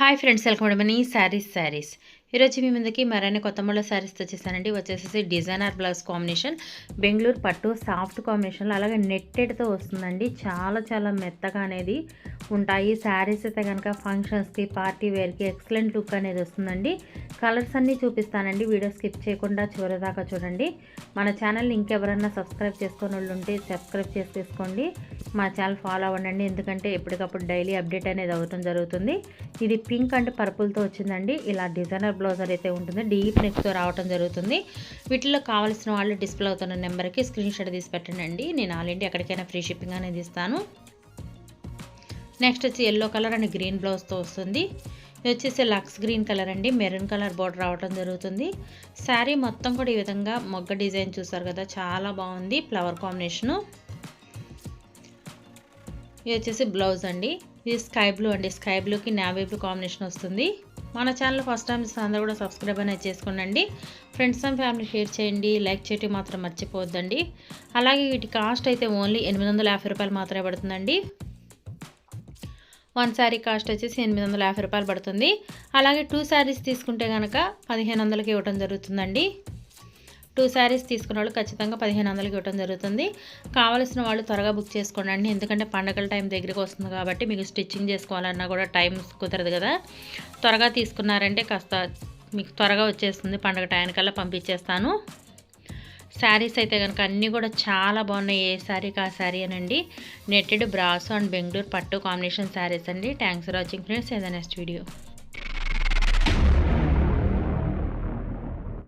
Hi friends welcome Mani saris saris ఈరోజు మీ ముందుకి మరైనా కొత్త మళ్ళీ శారీస్ వచ్చేసానండి వచ్చేసేసి డిజైనర్ బ్లౌజ్ కాంబినేషన్ బెంగళూరు పట్టు సాఫ్ట్ కాంబినేషన్లో అలాగే నెట్టెడ్తో వస్తుందండి. చాలా చాలా మెత్తగా అనేది ఉంటాయి. శారీస్ అయితే కనుక ఫంక్షన్స్కి పార్టీ వేర్కి ఎక్సలెంట్ లుక్ అనేది వస్తుందండి. కలర్స్ అన్నీ చూపిస్తానండి. వీడియో స్కిప్ చేయకుండా చివరిదాకా చూడండి. మన ఛానల్ని ఇంకెవరన్నా సబ్స్క్రైబ్ చేసుకుని వాళ్ళు ఉంటే సబ్స్క్రైబ్ చేసి తీసుకోండి. మా ఛానల్ ఫాలో అవ్వండి. ఎందుకంటే ఎప్పటికప్పుడు డైలీ అప్డేట్ అనేది అవ్వటం జరుగుతుంది. ఇది పింక్ అండ్ పర్పుల్తో వచ్చిందండి. ఇలా డిజైనర్ బ్లౌజర్ అయితే ఉంటుంది. డీప్ నెక్తో రావటం జరుగుతుంది. వీటిలో కావాల్సిన వాళ్ళు డిస్ప్లే అవుతున్న నెంబర్కి స్క్రీన్ షాట్ తీసి పెట్టండి. నేను ఆల్రెడీ ఎక్కడికైనా ఫ్రీ షిప్పింగ్ అనేది ఇస్తాను. నెక్స్ట్ వచ్చి ఎల్లో కలర్ అండ్ గ్రీన్ బ్లౌజ్తో వస్తుంది. ఇది వచ్చేసి లక్స్ గ్రీన్ కలర్ అండి. మెరూన్ కలర్ బోర్డర్ రావడం జరుగుతుంది. శారీ మొత్తం కూడా ఈ విధంగా మొగ్గ డిజైన్ చూసారు కదా చాలా బాగుంది. Flower combination. ఇది వచ్చేసి బ్లౌజ్ అండి. ఇది స్కై బ్లూ అండి. స్కై బ్లూకి నావీ బ్లూ కాంబినేషన్ వస్తుంది. మన ఛానల్ ఫస్ట్ టైం అందరూ కూడా సబ్స్క్రైబ్ అనేది చేసుకోండి ఫ్రెండ్స్ అండ్ ఫ్యామిలీ షేర్ చేయండి. లైక్ చేయటం మాత్రం మర్చిపోవద్దండి. అలాగే వీటి కాస్ట్ అయితే ఓన్లీ ఎనిమిది వందల యాభై రూపాయలు మాత్రమే పడుతుందండి. వన్ శారీ కాస్ట్ వచ్చేసి ఎనిమిది వందల యాభై రూపాయలు పడుతుంది. అలాగే టూ శారీస్ తీసుకుంటే కనుక పదిహేను వందలకి ఇవ్వడం జరుగుతుందండి. టూ శారీస్ తీసుకున్న వాళ్ళు ఖచ్చితంగా పదిహేను వందలకి ఇవ్వడం జరుగుతుంది. కావాల్సిన వాళ్ళు త్వరగా బుక్ చేసుకోండి ఎందుకంటే పండగల టైం దగ్గరికి వస్తుంది కాబట్టి మీకు స్టిచ్చింగ్ చేసుకోవాలన్నా కూడా టైం కుదరదు కదా. త్వరగా తీసుకున్నారంటే కాస్త మీకు త్వరగా వచ్చేస్తుంది పండగ టైంకల్లా పంపించేస్తాను. శారీస్ అయితే కనుక అన్నీ కూడా చాలా బాగున్నాయి. ఏ శారీకి ఆ శారీ అనండి. నెట్టెడ్ బ్రాస్ అండ్ బెంగళూరు పట్టు కాంబినేషన్ శారీస్ అండి. థ్యాంక్స్ ఫర్ వాచింగ్ ఫ్రెండ్స్ ఏదైనా నెక్స్ట్ వీడియో